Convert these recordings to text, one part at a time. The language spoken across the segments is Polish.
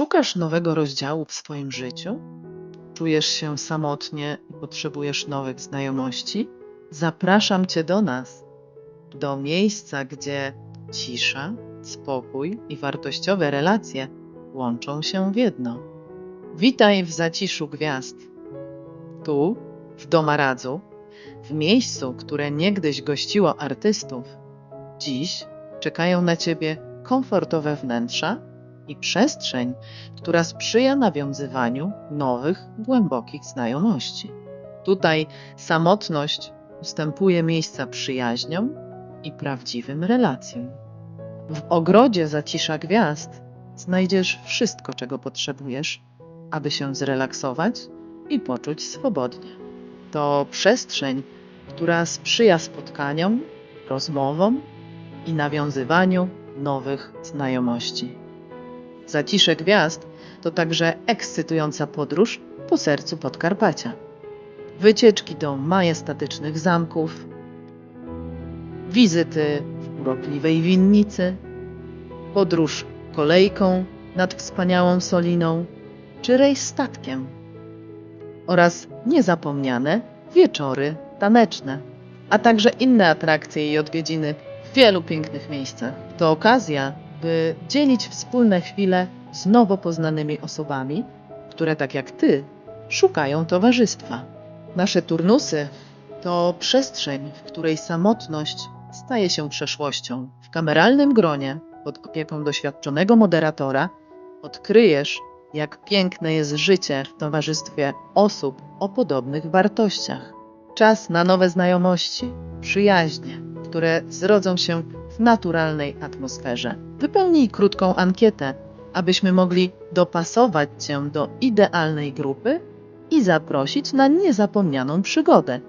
Szukasz nowego rozdziału w swoim życiu? Czujesz się samotnie i potrzebujesz nowych znajomości? Zapraszam Cię do nas, do miejsca, gdzie cisza, spokój i wartościowe relacje łączą się w jedno. Witaj w zaciszu gwiazd. Tu, w Domaradzu, w miejscu, które niegdyś gościło artystów, dziś czekają na Ciebie komfortowe wnętrza i przestrzeń, która sprzyja nawiązywaniu nowych, głębokich znajomości. Tutaj samotność ustępuje miejsca przyjaźniom i prawdziwym relacjom. W ogrodzie zacisza gwiazd znajdziesz wszystko, czego potrzebujesz, aby się zrelaksować i poczuć swobodnie. To przestrzeń, która sprzyja spotkaniom, rozmowom i nawiązywaniu nowych znajomości. Zacisze gwiazd to także ekscytująca podróż po sercu Podkarpacia. Wycieczki do majestatycznych zamków, wizyty w urokliwej winnicy, podróż kolejką nad wspaniałą Soliną, czy rejs statkiem oraz niezapomniane wieczory taneczne, a także inne atrakcje i odwiedziny w wielu pięknych miejscach. To okazja, by dzielić wspólne chwile z nowo poznanymi osobami, które tak jak ty szukają towarzystwa. Nasze turnusy to przestrzeń, w której samotność staje się przeszłością. W kameralnym gronie, pod opieką doświadczonego moderatora, odkryjesz, jak piękne jest życie w towarzystwie osób o podobnych wartościach. Czas na nowe znajomości, przyjaźnie, które zrodzą się naturalnej atmosferze. Wypełnij krótką ankietę, abyśmy mogli dopasować Cię do idealnej grupy i zaprosić na niezapomnianą przygodę,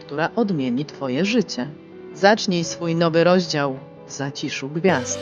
która odmieni Twoje życie. Zacznij swój nowy rozdział w zaciszu gwiazd.